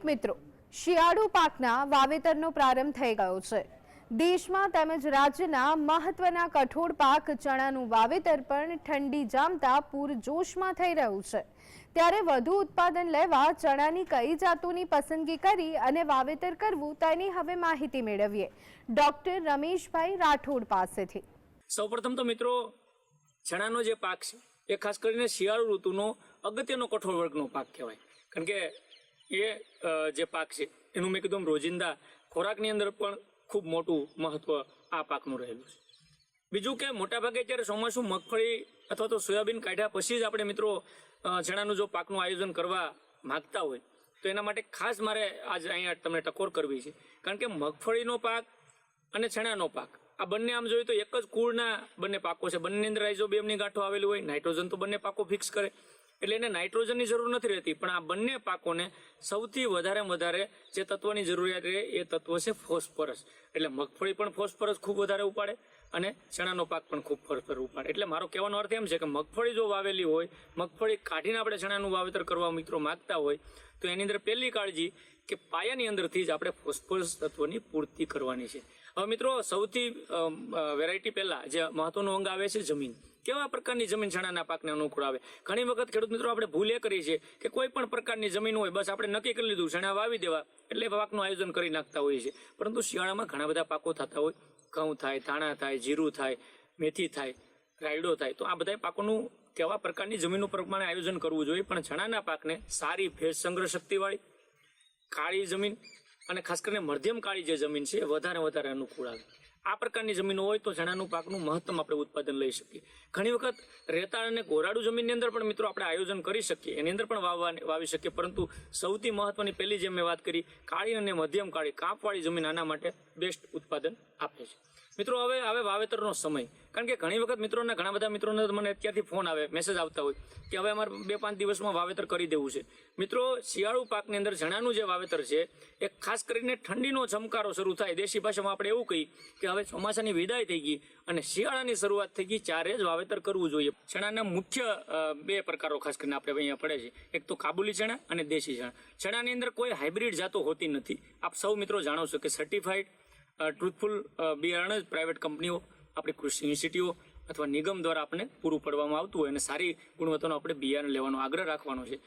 ખેડૂત મિત્રો, શિયાળુ પાકના વાવેતરનો પ્રારંભ થઈ ગયો છે. દેશમાં તેમજ રાજ્યના મહત્વના કઠોળ પાક ચણાનું વાવેતર પણ ઠંડી જામતા પૂરજોશમાં થઈ રહ્યું છે. ત્યારે વધુ ઉત્પાદન લેવા ચણાની કઈ જાતોની પસંદગી કરી અને વાવેતર કરવું તેની હવે માહિતી મેળવીએ. ડોક્ટર રમેશભાઈ રાઠોડ પાસેથી. સૌપ્રથમ તો મિત્રો, ચણાનો જે પાક છે, એ ખાસ કરીને શિયાળુ ઋતુનો અગત્યનો કઠોળ વર્ગનો પાક કહેવાય. કારણ કે એ જે પાક છે, એનું મેં કીધું રોજિંદા ખોરાકની અંદર પણ ખૂબ મોટું મહત્વ આ પાકનું રહેલું છે. બીજું કે મોટાભાગે જ્યારે ચોમાસું મગફળી અથવા તો સોયાબીન કાઢ્યા પછી જ આપણે મિત્રો ચણાનું જો પાકનું આયોજન કરવા માગતા હોય, તો એના માટે ખાસ મારે આજ અહીંયા તમને ટકોર કરવી છે. કારણ કે મગફળીનો પાક અને ચણાનો પાક, આ બંને આમ જોઈએ તો એક જ કુળના બંને પાકો છે. બંને અંદર રાઇઝોબિયમની ગાંઠો આવેલી હોય નાઇટ્રોજન તો બંને પાકો ફિક્સ કરે. એટલે એને નાઇટ્રોજનની જરૂર નથી રહેતી. પણ આ બંને પાકોને સૌથી વધારે વધારે જે તત્વની જરૂરિયાત રહે એ તત્વ છે ફોસ્ફરસ. એટલે મગફળી પણ ફોસ્ફરસ ખૂબ વધારે ઉપાડે. અને ચણાનો પાક પણ ખૂબ ફોસ્ફરસ ઉપાડે. એટલે મારો કહેવાનો અર્થ એમ છે કે મગફળી જો વાવેલી હોય, મગફળી કાઢીને આપણે ચણાનું વાવેતર કરવા મિત્રો માગતા હોય, તો એની અંદર પહેલી કાળજી કે પાયાની અંદરથી જ આપણે ફોસ્ફરસ તત્વની પૂર્તિ કરવાની છે. હવે મિત્રો, સૌથી વેરાયટી પહેલાં જે મહત્વનું અંગ આવે છે જમીન. કેવા પ્રકારની જમીન ચણાના પાકને અનુકૂળ આવે? ઘણી વખત ખેડૂત મિત્રો આપણે ભૂલ એ કરી છે કે કોઈ પણ પ્રકારની જમીન હોય, બસ આપણે નક્કી કરી લીધું, ચણા વાવી દેવા, એટલે પાકનું આયોજન કરી નાખતા હોઈએ છીએ. પરંતુ શિયાળામાં ઘણા બધા પાકો થતા હોય, ઘઉં થાય, ધાણા થાય જીરું થાય, મેથી થાય, રાયડો થાય, તો આ બધા પાકોનું કેવા પ્રકારની જમીનો પ્રમાણે આયોજન કરવું જોઈએ? પણ ચણાના પાકને સારી ભેજ સંગ્રહ શક્તિવાળી કાળી જમીન અને ખાસ કરીને મધ્યમ કાળી જે જમીન છે, એ વધારે વધારે અનુકૂળ આવે. આ પ્રકારની જમીનો હોય તો ચણાનું પાકનું મહત્તમ આપણે ઉત્પાદન લઈ શકીએ. ઘણી વખત રેતાળ અને કોરાડુ જમીનની અંદર પણ મિત્રો આપણે આયોજન કરી શકીએ. એની અંદર પણ વાવવા વાવી શકીએ. પરંતુ સૌથી મહત્વની પહેલી જે મેં વાત કરી, કાળી અને મધ્યમ કાળી, કાપવાળી જમીન આના માટે બેસ્ટ ઉત્પાદન આપે છે. મિત્રો, હવે હવે વાવેતરનો સમય. કારણ કે ઘણી વખત મિત્રોના, ઘણા બધા મિત્રોને મને અત્યારથી ફોન આવે મેસેજ આવતા હોય કે હવે અમારે બે પાંચ દિવસમાં વાવેતર કરી દેવું છે. મિત્રો, શિયાળુ પાકની અંદર ચણાનું જે વાવેતર છે, એ ખાસ કરીને ઠંડીનો ચમકારો શરૂ થાય. દેશી ભાષામાં આપણે એવું કહીએ કે હવે ચોમાસાની વિદાય થઈ ગઈ અને શિયાળાની શરૂઆત થઈ ગઈ, ચારે જ વાવેતર કરવું જોઈએ. ચણાના મુખ્ય બે પ્રકારો ખાસ કરીને આપણે અહીંયા પડે છે. એક તો કાબુલી ચણા અને દેશી ચણા. ચણાની અંદર કોઈ હાઇબ્રિડ જાતો હોતી નથી. આપ સૌ મિત્રો જાણો છો કે સર્ટિફાઈડ ટ્રુથફુલ બિયારણ જ પ્રાઇવેટ કંપનીઓ આપણી કૃષિ યુનિવર્સિટીઓ અથવા નિગમ દ્વારા આપણને પૂરું પાડવામાં આવતું હોય અને સારી ગુણવત્તાનો આપણે બિયારણ લેવાનો આગ્રહ રાખવાનો છે.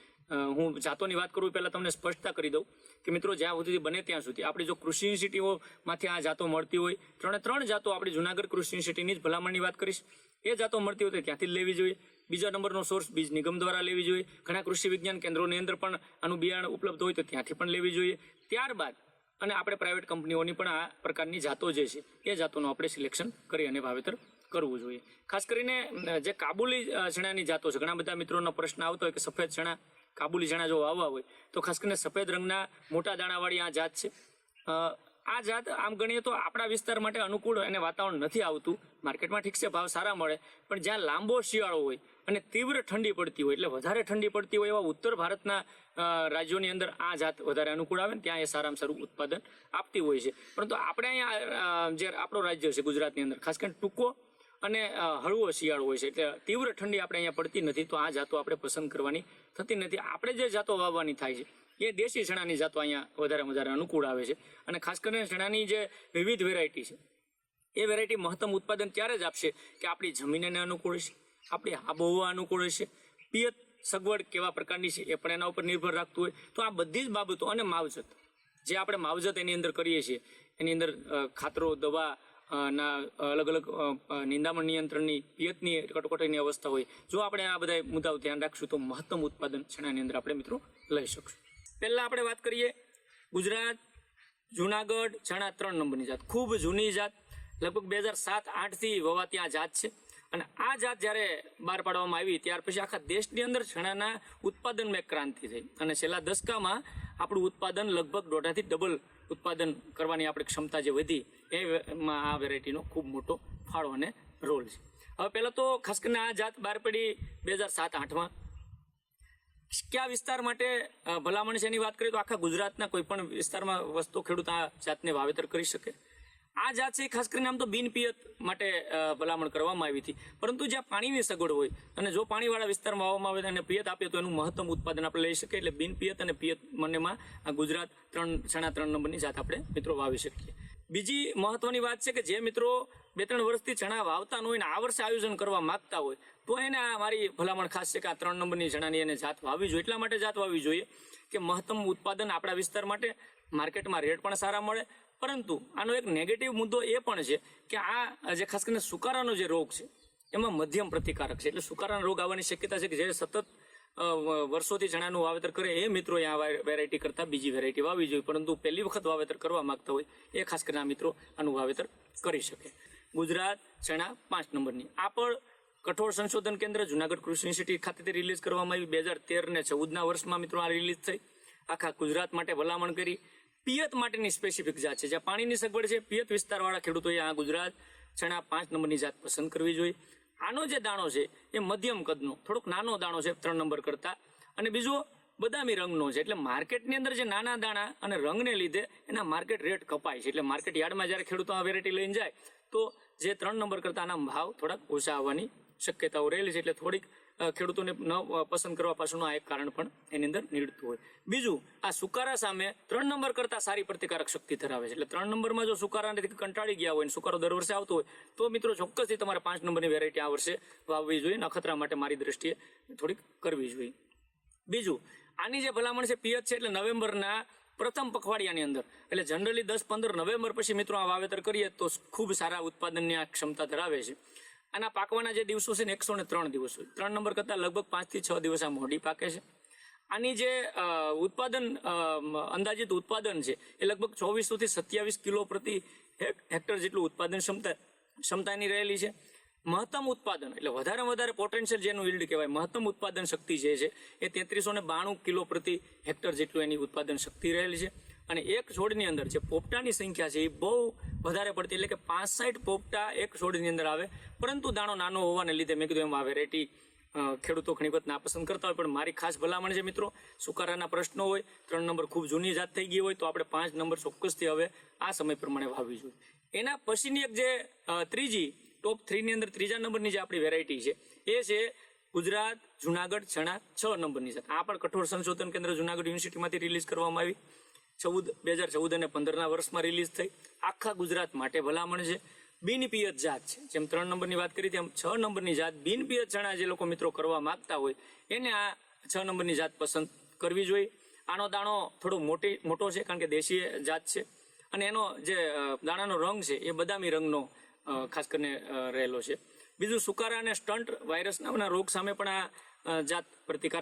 હું જાતોની વાત કરું, પહેલાં તમને સ્પષ્ટતા કરી દઉં કે મિત્રો, જ્યાં સુધી બને ત્યાં સુધી આપણે જો કૃષિ યુનિવર્સિટીઓમાંથી આ જાતો મળતી હોય, ત્રણે ત્રણ જાતો આપણે જુનાગઢ કૃષિ યુનિવર્સિટીની જ ભલામણની વાત કરીશ. એ જાતો મળતી હોય તો ત્યાંથી જ લેવી જોઈએ. બીજા નંબરનો સોર્સ બીજ નિગમ દ્વારા લેવી જોઈએ. ઘણા કૃષિ વિજ્ઞાન કેન્દ્રોની અંદર પણ આનું બિયારણ ઉપલબ્ધ હોય તો ત્યાંથી પણ લેવી જોઈએ. ત્યારબાદ અને આપણે પ્રાઇવેટ કંપનીઓની પણ આ પ્રકારની જાતો જે છે, એ જાતોનું આપણે સિલેક્શન કરી અને વાવેતર કરવું જોઈએ. ખાસ કરીને જે કાબુલી ચણાની જાતો છે, ઘણા બધા મિત્રોનો પ્રશ્ન આવતો હોય કે સફેદ ચણા કાબુલી ચણા જો વાવવા હોય, તો ખાસ કરીને સફેદ રંગના મોટા દાણાવાળી આ જાત છે. આ જાત આમ ગણીએ તો આપણા વિસ્તાર માટે અનુકૂળ અને વાતાવરણ નથી આવતું. માર્કેટમાં ઠીક છે, ભાવ સારા મળે, પણ જ્યાં લાંબો શિયાળો હોય અને તીવ્ર ઠંડી પડતી હોય, એટલે વધારે ઠંડી પડતી હોય એવા ઉત્તર ભારતના રાજ્યોની અંદર આ જાત વધારે અનુકૂળ આવે ને ત્યાં એ સારામાં સારું ઉત્પાદન આપતી હોય છે. પરંતુ આપણે અહીંયા જે આપણો રાજ્ય છે ગુજરાતની અંદર, ખાસ કરીને ટૂંકો અને હળવો શિયાળો હોય છે, એટલે તીવ્ર ઠંડી આપણે અહીંયા પડતી નથી, તો આ જાતો આપણે પસંદ કરવાની થતી નથી. આપણે જે જાતો વાવવાની થાય છે એ દેશી ચણાની જાતો અહીંયા વધારે વધારે અનુકૂળ આવે છે. અને ખાસ કરીને ચણાની જે વિવિધ વેરાયટી છે, એ વેરાયટી મહત્તમ ઉત્પાદન ત્યારે જ આપશે કે આપણી જમીનને અનુકૂળ છે આપણી આબોહવા અનુકૂળ છે પિયત સગવડ કેવા પ્રકારની છે એ પણ એના ઉપર નિર્ભર રાખતું હોય. તો આ બધી જ બાબતો અને માવજત, જે આપણે માવજત એની અંદર કરીએ છીએ, એની અંદર ખાતરો, દવા ના અલગ અલગ નિંદામણ નિયંત્રણની, પિયતની કટોકટીની અવસ્થા હોય. જો આપણે આ બધા મુદ્દાઓ ધ્યાન રાખશું તો મહત્તમ ઉત્પાદન ચણાની અંદર આપણે મિત્રો લઈ શકશું. પહેલાં આપણે વાત કરીએ ગુજરાત, જુનાગઢ ચણા ત્રણ નંબરની જાત. ખૂબ જૂની જાત. લગભગ બે હજાર સાત, આઠથી વવાતી આ જાત છે. અને આ જાત જ્યારે બહાર પાડવામાં આવી, ત્યાર પછી આખા દેશની અંદર ચણાના ઉત્પાદનમાં એક ક્રાંતિ થઈ. અને છેલ્લા દસકામાં આપણું ઉત્પાદન લગભગ દોઢાથી ડબલ ઉત્પાદન કરવાની આપણી ક્ષમતા જે વધી, એમાં આ વેરાયટીનો ખૂબ મોટો ફાળો અને રોલ છે. હવે પહેલાં તો ખાસ કરીને આ જાત બહાર પડી બે હજાર સાત, આઠમાં. કયા વિસ્તાર માટે ભલામણ છે એની વાત કરીએ તો આખા ગુજરાતના કોઈ પણ વિસ્તારમાં વસ્તુ ખેડૂત આ જાતને વાવેતર કરી શકે. આ જાત છે ખાસ કરીને આમ તો બિનપિયત માટે ભલામણ કરવામાં આવી હતી. પરંતુ જ્યાં પાણીની સગવડ હોય અને જો પાણીવાળા વિસ્તારમાં વાવવામાં આવે અને પિયત આપીએ તો એનું મહત્તમ ઉત્પાદન આપણે લઈ શકીએ. એટલે બિનપિયત અને પિયત બંનેમાં આ ગુજરાત ત્રણ છણા ત્રણ નંબરની જાત આપણે મિત્રો વાવી શકીએ. બીજી મહત્વની વાત છે કે જે મિત્રો બે ત્રણ વર્ષથી ચણા વાવતા હોય ને આ વર્ષે આયોજન કરવા માંગતા હોય, તો એને આ મારી ભલામણ ખાસ છે કે આ ત્રણ નંબરની ચણાની એને જાત વાવવી જોઈએ. એટલા માટે જાત વાવવી જોઈએ કે મહત્તમ ઉત્પાદન આપણા વિસ્તાર માટે માર્કેટમાં રેટ પણ સારા મળે. પરંતુ આનો એક નેગેટિવ મુદ્દો એ પણ છે કે આ, જે ખાસ કરીને સુકારાનો જે રોગ છે, એમાં મધ્યમ પ્રતિકારક છે. એટલે સુકારાનો રોગ આવવાની શક્યતા છે કે જે સતત વર્ષોથી ચણાનું વાવેતર કરે એ મિત્રો આ વેરાયટી કરતાં બીજી વેરાયટી વાવવી જોઈએ. પરંતુ પહેલી વખત વાવેતર કરવા માંગતા હોય એ ખાસ કરીને આ મિત્રો આનું વાવેતર કરી શકે. ગુજરાત ચણા પાંચ નંબરની. આ પણ કઠોળ સંશોધન કેન્દ્ર જુનાગઢ કૃષિ યુનિવર્સિટી ખાતેથી રિલીઝ કરવામાં આવી. બે હજાર તેર ને ચૌદના વર્ષમાં મિત્રો આ રિલીઝ થઈ. આખા ગુજરાત માટે ભલામણ કરી. પિયત માટેની સ્પેસિફિક જાત છે. જ્યાં પાણીની સગવડ છે, પિયત વિસ્તારવાળા ખેડૂતોએ આ ગુજરાત ચણા પાંચ નંબરની જાત પસંદ કરવી જોઈએ. આનો જે દાણો છે, એ મધ્યમ કદનો, થોડોક નાનો દાણો છે, ત્રણ નંબર કરતા. અને બીજો બદામી રંગનો છે. એટલે માર્કેટની અંદર જે નાના દાણા અને રંગને લીધે એના માર્કેટ રેટ કપાય છે. એટલે માર્કેટ યાર્ડમાં જ્યારે ખેડૂતો આ વેરાયટી લઈને જાય, તો જે ત્રણ નંબર કરતા આના ભાવ થોડાક ઓછા આવવાની શક્યતાઓ રહેલી છે એટલે થોડીક ખેડૂતોને ન પસંદ કરવા પાછળનું આ એક કારણ પણ એની અંદર નીડતું હોય. બીજું, આ સુકારા સામે ત્રણ નંબર કરતા સારી પ્રતિકારક શક્તિ ધરાવે છે. એટલે ત્રણ નંબરમાં જો સુકારાને કંટાળી ગયા હોય ને સુકારો દર વર્ષે આવતો હોય, તો મિત્રો ચોક્કસથી તમારે પાંચ નંબરની વેરાયટી આ વર્ષે વાવવી જોઈએ. નખત્રા માટે મારી દ્રષ્ટિએ થોડીક કરવી જોઈએ. બીજું, આની જે ભલામણ છે પિયત છે એટલે નવેમ્બરના પ્રથમ પખવાડિયાની અંદર. એટલે જનરલી દસ પંદર નવેમ્બર પછી મિત્રો આ વાવેતર કરીએ તો ખૂબ સારા ઉત્પાદનની આ ક્ષમતા ધરાવે છે. આના પાકવાના જે દિવસો છે ને, એકસો ને ત્રણ દિવસો. ત્રણ નંબર કરતાં લગભગ પાંચથી છ દિવસ આ મોડી પાકે છે. આની જે ઉત્પાદન અંદાજિત ઉત્પાદન છે, એ લગભગ ચોવીસો થી સત્યાવીસ કિલો પ્રતિ હેક- હેક્ટર જેટલું ઉત્પાદન ક્ષમતા, ક્ષમતાની રહેલી છે. મહત્તમ ઉત્પાદન, એટલે વધારે વધારે પોટેન્શિયલ જેનું યીલ્ડ કહેવાય, મહત્તમ ઉત્પાદન શક્તિ જે છે, એ તેત્રીસો ને બાણું કિલો પ્રતિ હેક્ટર જેટલું એની ઉત્પાદન શક્તિ રહેલી છે. અને એક છોડની અંદર જે પોપટાની સંખ્યા છે, એ બહુ વધારે પડતી, એટલે કે પાંસઠ પોપટા એક છોડની અંદર આવે. પરંતુ દાણો નાનો હોવાને લીધે મેં કીધું એમ આ વેરાયટી ખેડૂતો ઘણી વખત નાપસંદ કરતા હોય, પણ મારી ખાસ ભલામણ છે મિત્રો, સુકારાના પ્રશ્નો હોય, ત્રણ નંબર ખૂબ જૂની જાત થઈ ગઈ હોય, તો આપણે પાંચ નંબર ચોક્કસથી હવે આ સમય પ્રમાણે વાવવી જોઈએ. એના પછીની એક જે ત્રીજી ટોપ થ્રીની અંદર ત્રીજા નંબરની જે આપણી વેરાયટી છે, એ છે ગુજરાત, જુનાગઢ ચણા છ નંબરની છે. આ પણ કઠોર સંશોધન કેન્દ્ર જુનાગઢ યુનિવર્સિટીમાંથી રિલીઝ કરવામાં આવી. ચૌદ, બે હજાર ચૌદ અને પંદરના વર્ષમાં રિલીઝ થઈ. આખા ગુજરાત માટે ભલામણ છે. બિનપિયત જાત છે. જેમ ત્રણ નંબરની વાત કરી, તેમ છ નંબરની જાત બિનપિયત ચણા જે લોકો મિત્રો કરવા માગતા હોય, એને આ છ નંબરની જાત પસંદ કરવી જોઈએ. આનો દાણો થોડો મોટી, મોટો છે, કારણ કે દેશી જાત છે. અને એનો જે દાણાનો રંગ છે, એ બદામી રંગનો ખાસ કરીને રહેલો છે. બીજું સુકારા અને સ્ટન્ટ વાયરસના રોગ સામે પણ આ જાત પ્રતિકાર